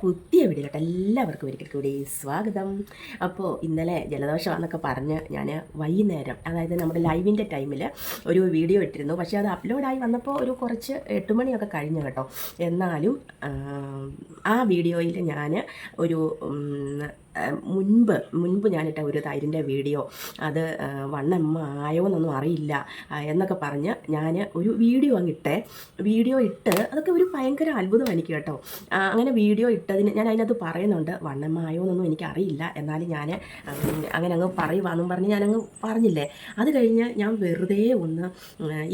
പുതിയ വീഡിയോട്ട് എല്ലാവർക്കും ഒരിക്കൽ കൂടി സ്വാഗതം. അപ്പോൾ ഇന്നലെ ജലദോഷമാണെന്നൊക്കെ പറഞ്ഞ് ഞാൻ വൈകുന്നേരം അതായത് നമ്മുടെ ലൈവിന്റെ ടൈമിൽ ഒരു വീഡിയോ ഇട്ടിരുന്നു. പക്ഷേ അത് അപ്ലോഡായി വന്നപ്പോൾ ഒരു കുറച്ച് എട്ട് മണിയൊക്കെ കഴിഞ്ഞു കേട്ടോ. എന്നാലും ആ വീഡിയോയിൽ ഞാൻ ഒരു മുൻപ് മുൻപ് ഞാനിട്ട ഒരു തൈരിന്റെ വീഡിയോ അത് വണ്ണമ്മ ആയോ എന്നൊന്നും അറിയില്ല എന്നൊക്കെ പറഞ്ഞ് ഞാൻ ഒരു വീഡിയോ അങ്ങ് ഇട്ടേ വീഡിയോ ഇട്ട് അതൊക്കെ ഒരു ഭയങ്കര അത്ഭുതം എനിക്ക് കേട്ടോ. അങ്ങനെ വീഡിയോ ഇട്ടതിന് ഞാൻ അതിനകത്ത് പറയുന്നുണ്ട് വണ്ണമ്മ ആയോ എന്നൊന്നും എനിക്കറിയില്ല എന്നാലും ഞാൻ അങ്ങനെ അങ്ങ് പറയുവാന്നും പറഞ്ഞ് ഞാനങ്ങ് പറഞ്ഞില്ലേ? അത് കഴിഞ്ഞ് ഞാൻ വെറുതെ ഒന്ന്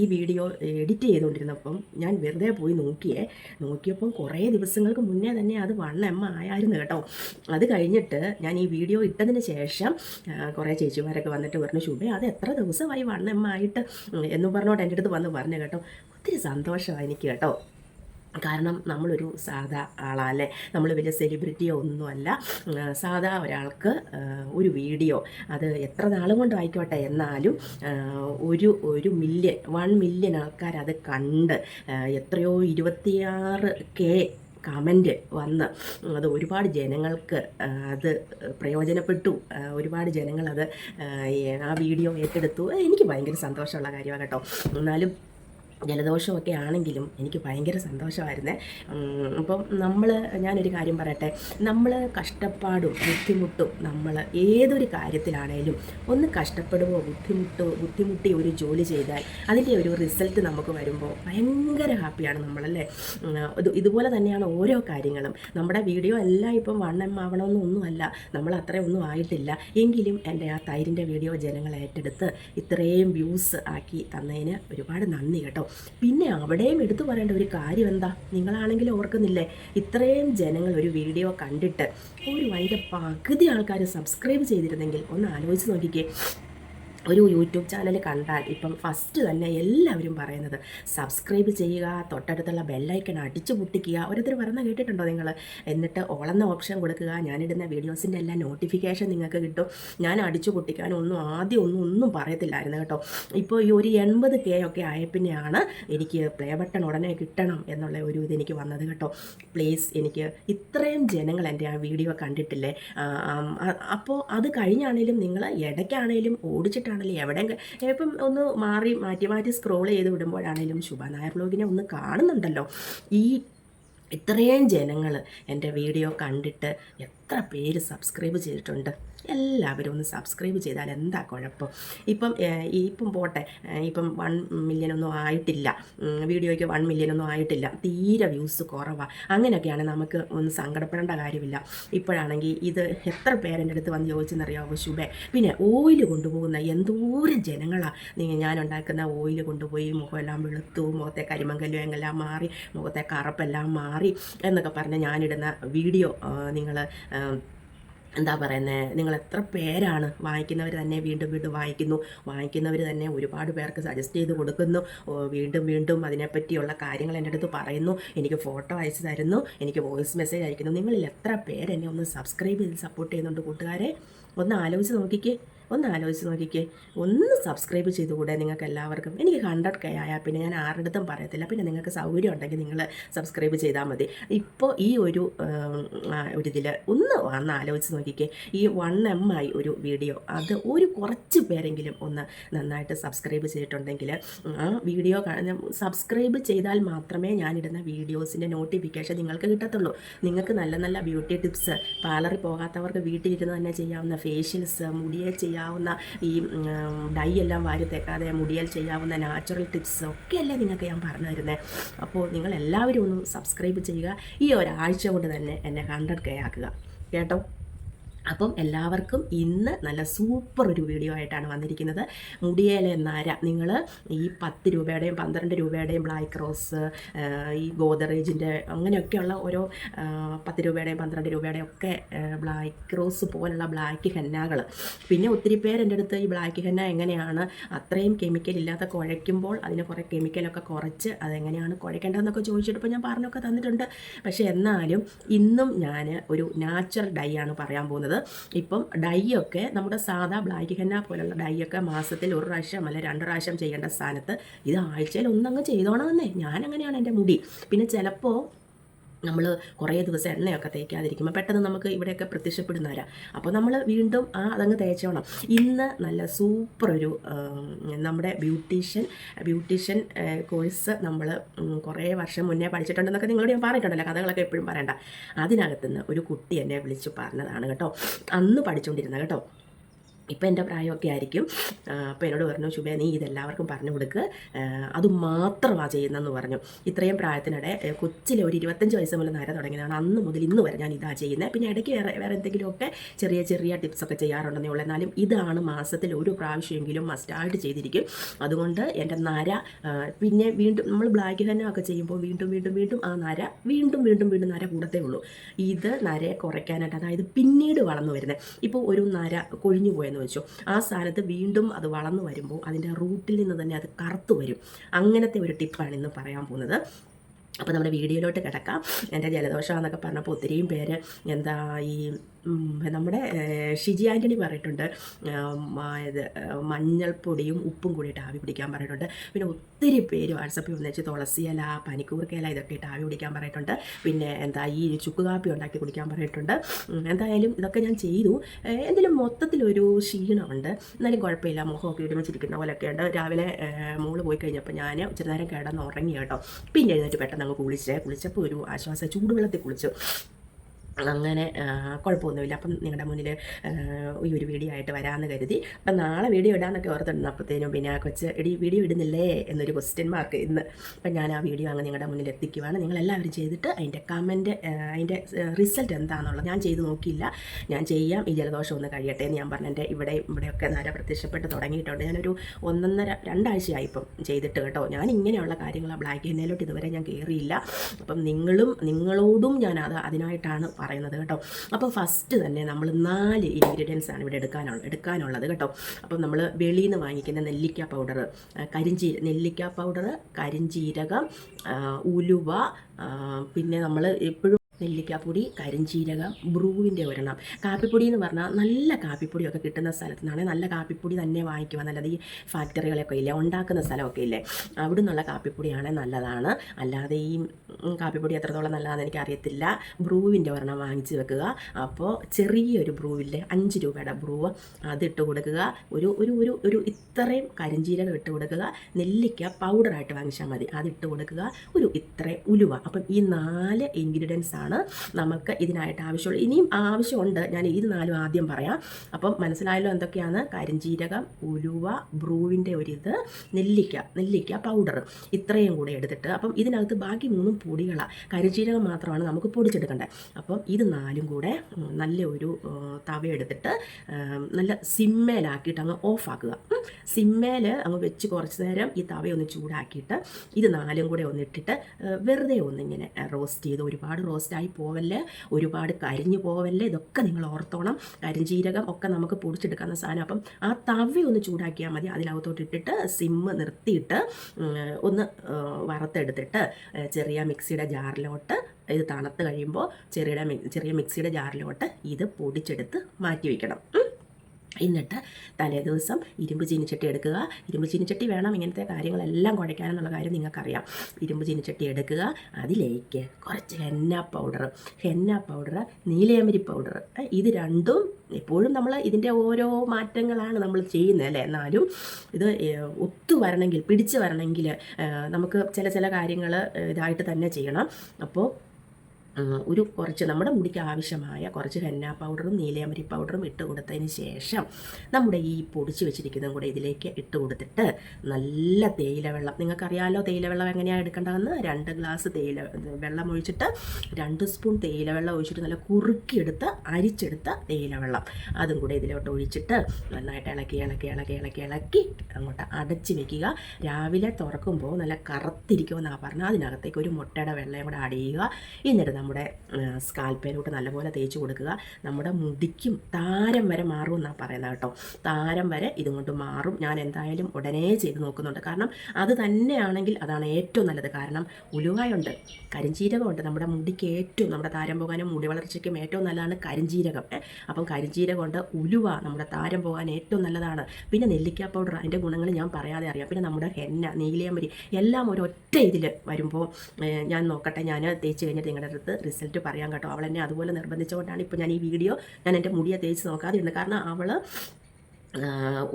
ഈ വീഡിയോ എഡിറ്റ് ചെയ്തുകൊണ്ടിരുന്നപ്പം ഞാൻ വെറുതെ പോയി നോക്കിയേ നോക്കിയപ്പം കുറേ ദിവസങ്ങൾക്ക് മുന്നേ തന്നെ അത് വണ്ണമ്മ ആയായിരുന്നു കേട്ടോ. അത് കഴിഞ്ഞിട്ട് ഞാൻ ഈ വീഡിയോ ഇട്ടതിന് ശേഷം കുറേ ചേച്ചിമാരൊക്കെ വന്നിട്ട് പറഞ്ഞു ശുഭേ അത് എത്ര ദിവസമായി വണ്ണം ആയിട്ട് എന്നും പറഞ്ഞോട്ട് എന്റെ അടുത്ത് വന്ന് പറഞ്ഞു കേട്ടോ. ഒത്തിരി സന്തോഷമായി എനിക്ക് കേട്ടോ. കാരണം നമ്മളൊരു സാധാ ആളല്ലേ? നമ്മൾ വലിയ സെലിബ്രിറ്റിയോ ഒന്നുമല്ല. സാധാ ഒരാൾക്ക് ഒരു വീഡിയോ അത് എത്ര നാളും കൊണ്ട് ആയിക്കോട്ടെ എന്നാലും ഒരു ഒരു മില്യൺ വൺ മില്യൺ ആൾക്കാർ അത് കണ്ട് എത്രയോ ഇരുപത്തിയാറ് കെ കമന്റ് വന്ന് അത് ഒരുപാട് ജനങ്ങൾക്ക് അത് പ്രയോജനപ്പെട്ടു. ഒരുപാട് ജനങ്ങൾ അത് ആ വീഡിയോ ഏറ്റെടുത്തു. എനിക്ക് ഭയങ്കര സന്തോഷമുള്ള കാര്യമാണ് കേട്ടോ. എന്നാലും ജലദോഷമൊക്കെ ആണെങ്കിലും എനിക്ക് ഭയങ്കര സന്തോഷമായിരുന്നേ. അപ്പം നമ്മൾ ഞാനൊരു കാര്യം പറയട്ടെ. നമ്മൾ കഷ്ടപ്പാടും ബുദ്ധിമുട്ടും നമ്മൾ ഏതൊരു കാര്യത്തിലാണേലും ഒന്ന് കഷ്ടപ്പെടുമ്പോൾ ബുദ്ധിമുട്ടോ ബുദ്ധിമുട്ടി ഒരു ജോലി ചെയ്താൽ അതിന്റെ ഒരു റിസൾട്ട് നമുക്ക് വരുമ്പോൾ ഭയങ്കര ഹാപ്പിയാണ് നമ്മളല്ലേ? ഇതുപോലെ തന്നെയാണ് ഓരോ കാര്യങ്ങളും. നമ്മുടെ വീഡിയോ എല്ലാം ഇപ്പം വണ്ണം ആവണമെന്നൊന്നുമല്ല നമ്മൾ അത്രയൊന്നും ആയിട്ടില്ല. എങ്കിലും എന്റെ ആ തൈരിന്റെ വീഡിയോ ജനങ്ങൾ ഏറ്റെടുത്ത് ഇത്രയും വ്യൂസ് ആക്കി തന്നതിന് ഒരുപാട് നന്ദി കേട്ടോ. പിന്നെ അവിടെയും എടുത്തു പറയേണ്ട ഒരു കാര്യം എന്താ നിങ്ങളാണെങ്കിൽ ഓർക്കുന്നില്ലേ? ഇത്രയും ജനങ്ങൾ ഒരു വീഡിയോ കണ്ടിട്ട് ഒരു അതിന്റെ പകുതി ആൾക്കാർ സബ്സ്ക്രൈബ് ചെയ്തിരുന്നെങ്കിൽ ഒന്ന് ആലോചിച്ച് നോക്കിക്കേ. ഒരു യൂട്യൂബ് ചാനൽ കണ്ടാൽ ഇപ്പം ഫസ്റ്റ് തന്നെ എല്ലാവരും പറയുന്നത് സബ്സ്ക്രൈബ് ചെയ്യുക തൊട്ടടുത്തുള്ള ബെല്ലൈക്കൺ അടിച്ചു പൊട്ടിക്കുക. ഓരോരുത്തർ പറഞ്ഞ കേട്ടിട്ടുണ്ടോ നിങ്ങൾ? എന്നിട്ട് ഓളെന്ന ഓപ്ഷൻ കൊടുക്കുക. ഞാനിടുന്ന വീഡിയോസിന്റെ എല്ലാം നോട്ടിഫിക്കേഷൻ നിങ്ങൾക്ക് കിട്ടും. ഞാൻ അടിച്ചു പൊട്ടിക്കാനൊന്നും ആദ്യം ഒന്നും ഒന്നും പറയത്തില്ലായിരുന്നു കേട്ടോ. ഇപ്പോൾ ഈ ഒരു എൺപത് കെ ഒക്കെ ആയപ്പിന്നെയാണ് എനിക്ക് പ്ലേ ബട്ടൺ ഉടനെ കിട്ടണം എന്നുള്ള ഒരു ഇതെനിക്ക് വന്നത് കേട്ടോ. പ്ലീസ് എനിക്ക് ഇത്രയും ജനങ്ങൾ എന്റെ ആ വീഡിയോ കണ്ടിട്ടില്ലേ? അപ്പോൾ അത് കഴിഞ്ഞാണേലും നിങ്ങൾ ഇടയ്ക്കാണേലും ഓടിച്ചിട്ടാണ് ആണെങ്കിലും എവിടെ ഇപ്പം ഒന്ന് മാറി മാറ്റി മാറ്റി സ്ക്രോൾ ചെയ്ത് വിടുമ്പോഴാണേലും ശുഭ നായർ ബ്ലോഗിനെ ഒന്ന് കാണുന്നുണ്ടല്ലോ. ഈ ഇത്രയും ജനങ്ങൾ എന്റെ വീഡിയോ കണ്ടിട്ട് എത്ര പേര് സബ്സ്ക്രൈബ് ചെയ്തിട്ടുണ്ട്? എല്ലാവരും ഒന്ന് സബ്സ്ക്രൈബ് ചെയ്താൽ എന്താ കുഴപ്പം? ഇപ്പം ഇപ്പം പോട്ടെ. ഇപ്പം വൺ മില്യൺ ഒന്നും ആയിട്ടില്ല. വീഡിയോയ്ക്ക് വൺ മില്യൺ ഒന്നും ആയിട്ടില്ല. തീരെ വ്യൂസ് കുറവാണ് അങ്ങനെയൊക്കെയാണ് നമുക്ക് ഒന്ന് സങ്കടപ്പെടേണ്ട കാര്യമില്ല. ഇപ്പോഴാണെങ്കിൽ ഇത് എത്ര പേരെന്റെ അടുത്ത് വന്ന് ചോദിച്ചെന്നറിയാവോ ശുഭേ? പിന്നെ ഓയിൽ കൊണ്ടുപോകുന്ന എന്തോരം ജനങ്ങളാണ് ഞാൻ ഉണ്ടാക്കുന്ന ഓയിൽ കൊണ്ടുപോയി മുഖമെല്ലാം വെളുത്തു മുഖത്തെ കരിമങ്കലും എല്ലാം മാറി മുഖത്തെ കറുപ്പെല്ലാം മാറി എന്നൊക്കെ പറഞ്ഞ് ഞാനിടുന്ന വീഡിയോ നിങ്ങൾ എന്താ പറയുന്നത് നിങ്ങൾ എത്ര പേരാണ് വായിക്കുന്നവർ തന്നെ വീണ്ടും വീണ്ടും വായിക്കുന്നു വായിക്കുന്നവർ തന്നെ ഒരുപാട് പേർക്ക് സജസ്റ്റ് ചെയ്ത് കൊടുക്കുന്നു വീണ്ടും വീണ്ടും അതിനെപ്പറ്റിയുള്ള കാര്യങ്ങൾ എന്റെ അടുത്ത് പറയുന്നു എനിക്ക് ഫോട്ടോ അയച്ചു തരുന്നു എനിക്ക് വോയിസ് മെസ്സേജ് അയക്കുന്നു. നിങ്ങളിൽ എത്ര പേരെന്നെ ഒന്ന് സബ്സ്ക്രൈബ് ചെയ്ത് സപ്പോർട്ട് ചെയ്യുന്നുണ്ട് കൂട്ടുകാരെ? ഒന്ന് ആലോചിച്ച് നോക്കിക്കേ. ഒന്ന് ആലോചിച്ച് നോക്കിക്കേ. ഒന്ന് സബ്സ്ക്രൈബ് ചെയ്തുകൂടെ നിങ്ങൾക്ക് എല്ലാവർക്കും എനിക്ക് ഹൺഡ്രഡ് കെ ആയാൽ പിന്നെ ഞാൻ ആരുടെടുത്തും പറയത്തില്ല. പിന്നെ നിങ്ങൾക്ക് സൗകര്യം ഉണ്ടെങ്കിൽ നിങ്ങൾ സബ്സ്ക്രൈബ് ചെയ്താൽ മതി. ഇപ്പോൾ ഈ ഒരു ഒരു ഇതിൽ ഒന്ന് വന്ന് ആലോചിച്ച് നോക്കിക്കേ. ഈ വൺ എം ആയി ഒരു വീഡിയോ അത് ഒരു കുറച്ച് പേരെങ്കിലും ഒന്ന് നന്നായിട്ട് സബ്സ്ക്രൈബ് ചെയ്തിട്ടുണ്ടെങ്കിൽ ആ വീഡിയോ സബ്സ്ക്രൈബ് ചെയ്താൽ മാത്രമേ ഞാനിടുന്ന വീഡിയോസിന്റെ നോട്ടിഫിക്കേഷൻ നിങ്ങൾക്ക് കിട്ടത്തുള്ളൂ. നിങ്ങൾക്ക് നല്ല നല്ല ബ്യൂട്ടി ടിപ്സ് പാർലറിൽ പോകാത്തവർക്ക് വീട്ടിലിരുന്ന് തന്നെ ചെയ്യാവുന്ന ഫേഷ്യൽസ് മുടിയെ ചെയ്യാം ചെയ്യാവുന്ന ഈ ഡൈ എല്ലാം വാരി തേക്കാതെ മുടിയാൽ ചെയ്യാവുന്ന നാച്ചുറൽ ടിപ്സ് ഒക്കെയല്ലേ നിങ്ങൾക്ക് ഞാൻ പറഞ്ഞു തരുന്നത് അപ്പോൾ നിങ്ങൾ എല്ലാവരും ഒന്ന് സബ്സ്ക്രൈബ് ചെയ്യുക. ഈ ഒരാഴ്ച കൊണ്ട് തന്നെ എന്നെ ഹൺഡ്രഡ് കെ ആക്കുക. കേട്ടോ? അപ്പം എല്ലാവർക്കും ഇന്ന് നല്ല സൂപ്പർ ഒരു വീഡിയോ ആയിട്ടാണ് വന്നിരിക്കുന്നത്. മുടിയേല നര നിങ്ങൾ ഈ പത്ത് രൂപയുടെയും പന്ത്രണ്ട് രൂപയുടെയും ബ്ലാക്ക് റോസ് ഈ ഗോദറേജിന്റെ അങ്ങനെയൊക്കെയുള്ള ഓരോ പത്ത് രൂപയുടെയും പന്ത്രണ്ട് രൂപയുടെയും ഒക്കെ ബ്ലാക്ക് റോസ് പോലുള്ള ബ്ലാക്ക് ഹെന്നകൾ പിന്നെ ഒത്തിരി പേര് എന്റെ അടുത്ത് ഈ ബ്ലാക്ക് ഹെന്ന എങ്ങനെയാണ് അത്രയും കെമിക്കൽ ഇല്ലാത്ത കുഴയ്ക്കുമ്പോൾ അതിന് കുറേ കെമിക്കലൊക്കെ കുറച്ച് അതെങ്ങനെയാണ് കുഴയ്ക്കേണ്ടതെന്നൊക്കെ ചോദിച്ചിട്ട് ഞാൻ പറഞ്ഞൊക്കെ തന്നിട്ടുണ്ട്. പക്ഷേ എന്നാലും ഇന്നും ഞാൻ ഒരു നാച്ചുറൽ ഡൈ ആണ് പറയാൻ പോകുന്നത്. ഇപ്പം ഡൈ ഒക്കെ നമ്മുടെ സാധാ ബ്ലാക്ക് ഹെന്ന പോലുള്ള ഡൈ ഒക്കെ മാസത്തിൽ ഒരു പ്രാവശ്യം അല്ലെ രണ്ട് പ്രാവശ്യം ചെയ്യേണ്ട സ്ഥാനത്ത് ഇത് ആഴ്ചയിൽ ഒന്നങ്ങ് ചെയ്തോണമെന്നേ ഞാൻ അങ്ങനെയാണ് എന്റെ മുടി. പിന്നെ ചിലപ്പോൾ നമ്മൾ കുറേ ദിവസം എണ്ണയൊക്കെ തേക്കാതിരിക്കുമ്പോൾ പെട്ടെന്ന് നമുക്ക് ഇവിടെയൊക്കെ പ്രത്യക്ഷപ്പെടുന്നവരാ. അപ്പോൾ നമ്മൾ വീണ്ടും ആ അതങ്ങ് തേച്ചോണം. ഇന്ന് നല്ല സൂപ്പർ ഒരു നമ്മുടെ ബ്യൂട്ടീഷ്യൻ ബ്യൂട്ടീഷ്യൻ കോഴ്സ് നമ്മൾ കുറേ വർഷം മുന്നേ പഠിച്ചിട്ടുണ്ടെന്നൊക്കെ നിങ്ങളോട് ഞാൻ പറഞ്ഞിട്ടുണ്ടല്ലോ. കഥകളൊക്കെ എപ്പോഴും പറയണ്ട. അതിനകത്തുനിന്ന് ഒരു കുട്ടി എന്നെ വിളിച്ചു പറഞ്ഞതാണ് കേട്ടോ. അന്ന് പഠിച്ചുകൊണ്ടിരുന്ന കേട്ടോ. ഇപ്പം എന്റെ പ്രായമൊക്കെ ആയിരിക്കും. അപ്പോൾ എന്നോട് പറഞ്ഞു ശുഭ നീ ഇതെല്ലാവർക്കും പറഞ്ഞു കൊടുക്ക്. അത് മാത്രമാണ് ചെയ്യുന്നതെന്ന് പറഞ്ഞു. ഇത്രയും പ്രായത്തിനിടെ കൊച്ചിലെ ഒരു ഇരുപത്തഞ്ച് വയസ്സ് മുതൽ നേരെ തുടങ്ങിയതാണ്. അന്ന് മുതൽ ഇന്ന് വരെ ഞാൻ ഇതാ ചെയ്യുന്നത്. പിന്നെ ഇടയ്ക്ക് വേറെ വേറെ എന്തെങ്കിലുമൊക്കെ ചെറിയ ചെറിയ ടിപ്സൊക്കെ ചെയ്യാറുണ്ടെന്നേ ഉള്ളൂ. എന്നാലും ഇതാണ് മാസത്തിൽ ഒരു പ്രാവശ്യമെങ്കിലും മസ്റ്റായിട്ട് ചെയ്തിരിക്കും. അതുകൊണ്ട് എന്റെ നര പിന്നെ വീണ്ടും നമ്മൾ ബ്ലാക്ക് ഹെന്ന ഒക്കെ ചെയ്യുമ്പോൾ വീണ്ടും വീണ്ടും വീണ്ടും ആ നര വീണ്ടും വീണ്ടും വീണ്ടും നര കൂടത്തേ ഉള്ളൂ. ഇത് നരയെ കുറയ്ക്കാനായിട്ട് അതായത് പിന്നീട് വളർന്നു വരുന്നത്. ഇപ്പോൾ ഒരു നര കൊഴിഞ്ഞു പോയെന്ന് വെച്ചു. ആ സ്ഥാനത്ത് വീണ്ടും അത് വളർന്നു വരുമ്പോൾ അതിന്റെ റൂട്ടിൽ നിന്ന് തന്നെ അത് കറുത്തു വരും. അങ്ങനത്തെ ഒരു ടിപ്പാണ് ഇന്ന് പറയാൻ പോകുന്നത്. അപ്പോൾ നമ്മുടെ വീഡിയോയിലോട്ട് കിടക്കാം. എന്റെ എന്നൊക്കെ പറഞ്ഞപ്പോൾ ഒത്തിരിയും പേര് എന്താ ഈ നമ്മുടെ ഷിജി ആന്റണി പറഞ്ഞിട്ടുണ്ട്. ഇത് മഞ്ഞൾപ്പൊടിയും ഉപ്പും കൂടിയിട്ട് ആവി പിടിക്കാൻ പറഞ്ഞിട്ടുണ്ട്. പിന്നെ ഒത്തിരി പേര് വാട്സപ്പിൽ ഒന്നിച്ച് തുളസിയില പനിക്കൂർക്കയില ഇതൊക്കെ ഇട്ട് ആവി പിടിക്കാൻ പറഞ്ഞിട്ടുണ്ട്. പിന്നെ എന്താ ഈ ചുക്ക് കാപ്പി ഉണ്ടാക്കി കുടിക്കാൻ പറഞ്ഞിട്ടുണ്ട്. എന്തായാലും ഇതൊക്കെ ഞാൻ ചെയ്തു. എന്തെങ്കിലും മൊത്തത്തിലൊരു ക്ഷീണമുണ്ട്. എന്നാലും കുഴപ്പമില്ല. മുഖമൊക്കെ ഒരുമിച്ചിരിക്കുന്ന പോലെയൊക്കെ ഉണ്ട്. രാവിലെ മോൾ പോയി കഴിഞ്ഞപ്പോൾ ഞാൻ ഇച്ചിരി നേരം കിടന്ന് ഉറങ്ങി കേട്ടോ. പിന്നെ എഴുന്നേറ്റ് പെട്ടെന്ന് അങ്ങ് കുളിച്ചേ. കുളിച്ചപ്പോൾ ഒരു ആശ്വാസം ചൂടുവെള്ളത്തിൽ കുളിച്ചു. അങ്ങനെ കുഴപ്പമൊന്നുമില്ല. അപ്പം നിങ്ങളുടെ മുന്നിൽ ഈ ഒരു വീഡിയോ ആയിട്ട് വരാമെന്ന് കരുതി. അപ്പം നാളെ വീഡിയോ ഇടാമെന്നൊക്കെ ഓർത്തിട്ടുണ്ട്. അപ്പോഴത്തേനും പിന്നെ കൊച്ച് എടി വീഡിയോ ഇടുന്നില്ലേ? എന്നൊരു ക്വസ്റ്റ്യൻ മാർക്ക് ഇന്ന്. അപ്പം ഞാൻ ആ വീഡിയോ അങ്ങ് നിങ്ങളുടെ മുന്നിൽ എത്തിക്കുവാണ്. നിങ്ങളെല്ലാവരും ചെയ്തിട്ട് അതിന്റെ കമന്റ് അതിന്റെ റിസൾട്ട് എന്താണെന്നുള്ളത് ഞാൻ ചെയ്ത് നോക്കിയില്ല. ഞാൻ ചെയ്യാം. ഈ ജലദോഷം ഒന്ന് കഴിയട്ടെ എന്ന് ഞാൻ പറഞ്ഞ എന്റെ ഇവിടെ ഇവിടെയൊക്കെ നര പ്രത്യക്ഷപ്പെട്ട് തുടങ്ങിയിട്ടുണ്ട്. ഞാനൊരു ഒന്നൊന്നര രണ്ടാഴ്ചയായി ഇപ്പം ചെയ്തിട്ട് കേട്ടോ. ഞാൻ ഇങ്ങനെയുള്ള കാര്യങ്ങൾ ബ്ലാക്ക് ഹെന്നയിലോട്ട് ഇതുവരെ ഞാൻ കയറിയില്ല അപ്പം നിങ്ങളും നിങ്ങളോടും ഞാൻ അത് അതിനായിട്ടാണ് പറയുന്നത് കേട്ടോ. അപ്പോൾ ഫസ്റ്റ് തന്നെ നമ്മൾ നാല് ഇൻഗ്രീഡിയൻസ് ആണ് ഇവിടെ എടുക്കാനുള്ള എടുക്കാനുള്ളത് കേട്ടോ. അപ്പം നമ്മൾ വെളിയിൽ നിന്ന് വാങ്ങിക്കുന്ന നെല്ലിക്ക പൗഡർ കരിഞ്ചീര നെല്ലിക്ക പൗഡർ കരിഞ്ചീരകം ഉലുവ പിന്നെ നമ്മൾ എപ്പോഴും നെല്ലിക്കാപ്പൊടി കരിഞ്ചീരകം ബ്രൂവിന്റെ ഒരെണ്ണം. കാപ്പിപ്പൊടി എന്ന് പറഞ്ഞാൽ നല്ല കാപ്പിപ്പൊടിയൊക്കെ കിട്ടുന്ന സ്ഥലത്ത് നിന്നാണ് നല്ല കാപ്പിപ്പൊടി തന്നെ വാങ്ങിക്കുക നല്ലത്. ഈ ഫാക്ടറികളൊക്കെ ഇല്ലേ ഉണ്ടാക്കുന്ന സ്ഥലമൊക്കെ ഇല്ലേ അവിടെ നിന്നുള്ള കാപ്പിപ്പൊടിയാണ് നല്ലതാണ്. അല്ലാതെ ഈ കാപ്പിപ്പൊടി എത്രത്തോളം നല്ലതാണെന്ന് എനിക്ക് എനിക്കറിയത്തില്ല. ബ്രൂവിന്റെ ഒരെണ്ണം വാങ്ങിച്ച് വെക്കുക. അപ്പോൾ ചെറിയൊരു ബ്രൂവില്ലേ അഞ്ച് രൂപയുടെ ബ്രൂവ് അതിട്ട് കൊടുക്കുക. ഒരു ഒരു ഒരു ഒരു ഇത്രയും കരിഞ്ചീരകം ഇട്ട് കൊടുക്കുക. നെല്ലിക്ക പൗഡറായിട്ട് വാങ്ങിച്ചാൽ മതി. അതിട്ട് കൊടുക്കുക. ഒരു ഇത്രയും ഉലുവ. അപ്പം ഈ നാല് ഇൻഗ്രീഡിയൻസ് നമുക്ക് ഇതിനായിട്ട് ആവശ്യമുള്ളത്. ഇനിയും ആവശ്യമുണ്ട്. ഞാൻ ഇത് നാലും ആദ്യം പറയാം. അപ്പം മനസ്സിലായല്ലോ എന്തൊക്കെയാണ്? കരിഞ്ചീരകം ഉലുവ ബ്രൂവിന്റെ ഒരിത് നെല്ലിക്ക നെല്ലിക്ക പൗഡർ ഇത്രയും കൂടെ എടുത്തിട്ട് അപ്പം ഇതിനകത്ത് ബാക്കി മൂന്നും പൊടികളാണ് കരിഞ്ചീരകം മാത്രമാണ് നമുക്ക് പൊടിച്ചെടുക്കേണ്ടത് അപ്പം ഇത് നാലും കൂടെ നല്ല ഒരു തവ എടുത്തിട്ട് നല്ല സിമ്മേലാക്കിയിട്ട് അങ്ങ് ഓഫാക്കുക. സിമ്മേൽ അങ്ങ് വെച്ച് കുറച്ച് നേരം ഈ തവയൊന്ന് ചൂടാക്കിയിട്ട് ഇത് നാലും കൂടെ ഒന്നിട്ടിട്ട് വെറുതെ ഒന്നിങ്ങനെ റോസ്റ്റ് ചെയ്ത് ഒരുപാട് റോസ്റ്റായി പോവല്ലേ? ഒരുപാട് കരിഞ്ഞു പോവല്ലേ? ഇതൊക്കെ നിങ്ങൾ ഓർത്തോണം. കരിഞ്ചീരകം ഒക്കെ നമുക്ക് പൊടിച്ചെടുക്കാവുന്ന സാധനം. അപ്പം ആ തവി ഒന്ന് ചൂടാക്കിയാൽ മതി. അതിനകത്തോട്ട് ഇട്ടിട്ട് സിമ്മ് നിർത്തിയിട്ട് ഒന്ന് വറുത്തെടുത്തിട്ട് ചെറിയ മിക്സിയുടെ ജാറിലോട്ട് ഇത് തണുത്ത് കഴിയുമ്പോൾ ചെറിയ ചെറിയ മിക്സിയുടെ ജാറിലോട്ട് ഇത് പൊടിച്ചെടുത്ത് മാറ്റി വയ്ക്കണം. എന്നിട്ട് തലേ ദിവസം ഇരുമ്പ് ചീനിച്ചട്ടി എടുക്കുക. ഇരുമ്പ് ചീനിച്ചട്ടി വേണം ഇങ്ങനത്തെ കാര്യങ്ങളെല്ലാം കുഴയ്ക്കാനെന്നുള്ള കാര്യം നിങ്ങൾക്കറിയാം. ഇരുമ്പ് ചീനിച്ചട്ടി എടുക്കുക. അതിലേക്ക് കുറച്ച് ഹെന്ന പൗഡർ ഹെന്ന പൗഡർ നീലയമരി പൗഡർ ഇത് രണ്ടും എപ്പോഴും നമ്മൾ ഇതിന്റെ ഓരോ മാറ്റങ്ങളാണ് നമ്മൾ ചെയ്യുന്നത് അല്ലേ? എന്നാലും ഇത് ഒത്തു വരണമെങ്കിൽ പിടിച്ച് വരണമെങ്കിൽ നമുക്ക് ചില ചില കാര്യങ്ങൾ ഇതായിട്ട് തന്നെ ചെയ്യണം. അപ്പോൾ ഒരു കുറച്ച് നമ്മുടെ മുടിക്ക് ആവശ്യമായ കുറച്ച് ഹെന്ന പൗഡറും നീലയമരി പൗഡറും ഇട്ട് കൊടുത്തതിന് ശേഷം നമ്മുടെ ഈ പൊടിച്ച് വെച്ചിരിക്കുന്നതും കൂടെ ഇതിലേക്ക് ഇട്ട് കൊടുത്തിട്ട് നല്ല തേയില വെള്ളം. തേയിലവെള്ളം തേയില വെള്ളം എങ്ങനെയാണ് എടുക്കേണ്ടതെന്ന്? രണ്ട് ഗ്ലാസ് തേയില വെള്ളം ഒഴിച്ചിട്ട് രണ്ട് സ്പൂൺ തേയില വെള്ളം ഒഴിച്ചിട്ട് നല്ല കുറുക്കിയെടുത്ത് അരിച്ചെടുത്ത തേയില വെള്ളം. അതും കൂടെ ഇതിലോട്ട് ഒഴിച്ചിട്ട് നന്നായിട്ട് ഇളക്കി ഇളക്കി ഇളക്കി ഇളക്കി ഇളക്കി അങ്ങോട്ട് അടച്ച് വെക്കുക. രാവിലെ തുറക്കുമ്പോൾ നല്ല കറുത്തിരിക്കുമെന്നാണ് പറഞ്ഞാൽ അതിനകത്തേക്ക് ഒരു മുട്ടയുടെ വെള്ളം കൂടെ അടിയുക എന്നിട്ട് നമ്മൾ നമ്മുടെ സ്കാൽപ്പേനോട്ട് നല്ലപോലെ തേച്ച് കൊടുക്കുക. നമ്മുടെ മുടിക്കും താരം വരെ മാറും എന്നാണ് പറയുന്നത് കേട്ടോ. താരം വരെ ഇതും കൊണ്ട് മാറും. ഞാൻ എന്തായാലും ഉടനെ ചെയ്ത് നോക്കുന്നുണ്ട്. കാരണം അത് തന്നെയാണെങ്കിൽ അതാണ് ഏറ്റവും നല്ലത്. കാരണം ഉലുവായുണ്ട് കരിഞ്ചീരകമുണ്ട്. നമ്മുടെ മുടിക്ക് ഏറ്റവും നമ്മുടെ താരം പോകാനും മുടി വളർച്ചയ്ക്കും ഏറ്റവും നല്ലതാണ് കരിഞ്ചീരകം. അപ്പം കരിഞ്ചീരകമുണ്ട് ഉലുവ നമ്മുടെ താരം പോകാൻ ഏറ്റവും നല്ലതാണ്. പിന്നെ നെല്ലിക്ക പൗഡർ അതിന്റെ ഗുണങ്ങൾ ഞാൻ പറയാതെ അറിയാം. പിന്നെ നമ്മുടെ ഹെന്ന നീലിയമരി എല്ലാം ഒരൊറ്റ ഇതിൽ വരുമ്പോൾ ഞാൻ നോക്കട്ടെ ഞാൻ തേച്ച് കഴിഞ്ഞിട്ട് നിങ്ങളുടെ അടുത്ത് റിസൾട്ട് പറയാൻ കേട്ടോ. അവൾ എന്നെ അതുപോലെ നിർബന്ധിച്ചുകൊണ്ടാണ് ഇപ്പോൾ ഞാൻ ഈ വീഡിയോ ഞാൻ എന്റെ മുടിയെ തേച്ച് നോക്കാതിരുന്നത്. കാരണം അവൾ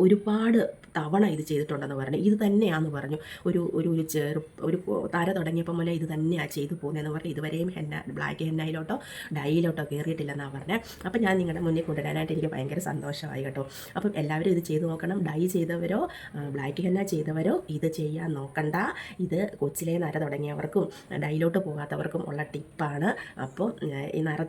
ഒരുപാട് തവണ ഇത് ചെയ്തിട്ടുണ്ടെന്ന് പറഞ്ഞു. ഇത് തന്നെയാന്ന് പറഞ്ഞു. ഒരു ഒരു ഒരു ചെറു ഒരു തര തുടങ്ങിയപ്പോൾ മുതലേ ഇത് തന്നെയാണ് ചെയ്തു പോകുന്നതെന്ന് പറഞ്ഞു ഇതുവരെയും ഹെന്ന ബ്ലാക്ക് ഹെന്നയിലോട്ടോ ഡൈയിലോട്ടോ കയറിയിട്ടില്ലെന്നാണ് പറഞ്ഞത് അപ്പം ഞാൻ നിങ്ങളുടെ മുന്നിൽ കൊണ്ടുവരാനായിട്ട് എനിക്ക് ഭയങ്കര സന്തോഷമായി കേട്ടോ. അപ്പം എല്ലാവരും ഇത് ചെയ്തു നോക്കണം. ഡൈ ചെയ്തവരോ ബ്ലാക്ക് ഹെന്ന ചെയ്തവരോ ഇത് ചെയ്യാൻ നോക്കണ്ട. ഇത് കൊച്ചിലെ നര തുടങ്ങിയവർക്കും ഡൈയിലോട്ട് പോകാത്തവർക്കും ഉള്ള ടിപ്പാണ്. അപ്പോൾ ഈ നര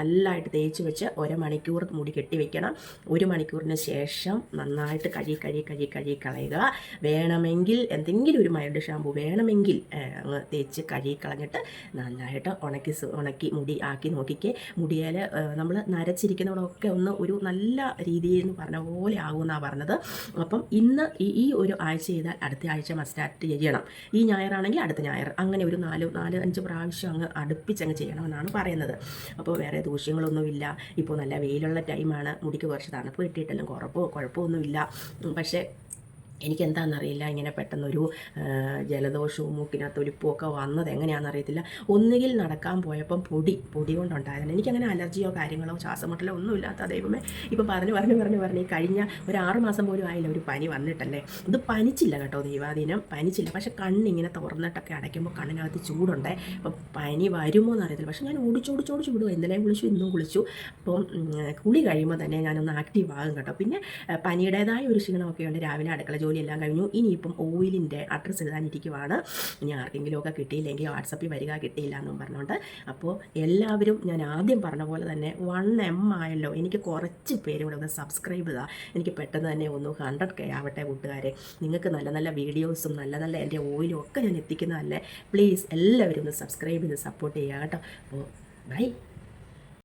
നല്ലതായിട്ട് തേച്ച് വെച്ച് ഒരു മണിക്കൂർ മുടി കെട്ടി വെക്കണം. ഒരു മണിക്കൂറിന് ശേഷം നന്നായിട്ട് കഴുകി കഴുകി കഴുകി കഴുകി കളയുക. വേണമെങ്കിൽ എന്തെങ്കിലും ഒരു മൈൽഡ് ഷാമ്പു വേണമെങ്കിൽ അങ്ങ് തേച്ച് കഴുകി കളഞ്ഞിട്ട് നന്നായിട്ട് ഉണക്കി ഉണക്കി മുടി ആക്കി നോക്കിക്കേ. മുടിയാൽ നമ്മൾ നരച്ചിരിക്കുന്നവിടമൊക്കെ ഒന്ന് ഒരു നല്ല രീതിയിൽ എന്ന് പറഞ്ഞ പോലെ ആകുമെന്നാണ് പറഞ്ഞത്. അപ്പം ഇന്ന് ഈ ഈ ഒരു ആഴ്ച ചെയ്താൽ അടുത്ത ആഴ്ച മസ്റ്റാർട്ട് ചെയ്യണം. ഈ ഞായറാണെങ്കിൽ അടുത്ത ഞായർ. അങ്ങനെ ഒരു നാല് നാല് അഞ്ച് പ്രാവശ്യം അങ്ങ് അടുപ്പിച്ചങ്ങ് ചെയ്യണമെന്നാണ് പറയുന്നത്. അപ്പോൾ വേറെ ദൂഷ്യങ്ങളൊന്നുമില്ല. ഇപ്പോൾ നല്ല വെയിലുള്ള ടൈമാണ് മുടിക്ക് കുറച്ച് തണുപ്പ് കിട്ടിയിട്ടെല്ലാം കുറപ്പോ കുഴപ്പമൊന്നുമില്ല. പക്ഷേ എനിക്ക് എന്താണെന്നറിയില്ല ഇങ്ങനെ പെട്ടെന്നൊരു ജലദോഷവും മൂക്കിനകത്ത് ഒലിപ്പുമൊക്കെ വന്നത് എങ്ങനെയാണെന്നറിയത്തില്ല ഒന്നുകിൽ നടക്കാൻ പോയപ്പം പൊടി പൊടി കൊണ്ടുണ്ടായിരുന്നു എനിക്കങ്ങനെ അലർജിയോ കാര്യങ്ങളോ ശ്വാസമുട്ടലോ ഒന്നും ഇല്ലാത്ത ദൈവമേ. ഇപ്പം പറഞ്ഞു പറഞ്ഞു പറഞ്ഞു പറഞ്ഞു കഴിഞ്ഞ ഒരു ആറ് മാസം പോലും ആയില്ല ഒരു പനി വന്നിട്ടല്ലേ. ഇത് പനിച്ചില്ല കേട്ടോ ദൈവാധീനം പനിച്ചില്ല. പക്ഷെ കണ്ണിങ്ങനെ തുറന്നിട്ടൊക്കെ അടയ്ക്കുമ്പോൾ കണ്ണിനകത്ത് ചൂടുണ്ട്. അപ്പം പനി വരുമോ എന്നറിയത്തില്ല പക്ഷേ ഞാൻ ഓടിച്ചോടിച്ചോട് ചൂടുക ഇന്നലെ കുളിച്ചു ഇന്നും കുളിച്ചു. അപ്പം കുളി കഴിയുമ്പോൾ തന്നെ ഞാനൊന്ന് ആക്റ്റീവ് ആകും കേട്ടോ. പിന്നെ പനിയുടേതായ ഒരു ക്ഷീണമൊക്കെ ഉണ്ട് രാവിലെ അടുക്കള ജോലിയെല്ലാം കഴിഞ്ഞു. ഇനിയിപ്പം ഓയിലിന്റെ അഡ്രസ്സ് എഴുതാനിരിക്കുവാണ്. ഇനി ആർക്കെങ്കിലുമൊക്കെ കിട്ടിയില്ലെങ്കിൽ വാട്സപ്പിൽ വരിക കിട്ടിയില്ല എന്നും പറഞ്ഞുകൊണ്ട് അപ്പോൾ എല്ലാവരും ഞാൻ ആദ്യം പറഞ്ഞ പോലെ തന്നെ വൺ എം ആയല്ലോ. എനിക്ക് കുറച്ച് പേര് കൂടെ ഒന്ന് സബ്സ്ക്രൈബ് ചെയ്താൽ എനിക്ക് പെട്ടെന്ന് തന്നെ ഒന്ന് ഹൺഡ്രഡ് കെ ആവട്ടെ കൂട്ടുകാരെ. നിങ്ങൾക്ക് നല്ല നല്ല വീഡിയോസും നല്ല നല്ല എന്റെ ഓയിലും ഒക്കെ ഞാൻ എത്തിക്കുന്നതല്ലേ. പ്ലീസ് എല്ലാവരും ഒന്ന് സബ്സ്ക്രൈബ് ചെയ്ത് സപ്പോർട്ട് ചെയ്യുക കേട്ടോ. അപ്പോൾ ബൈ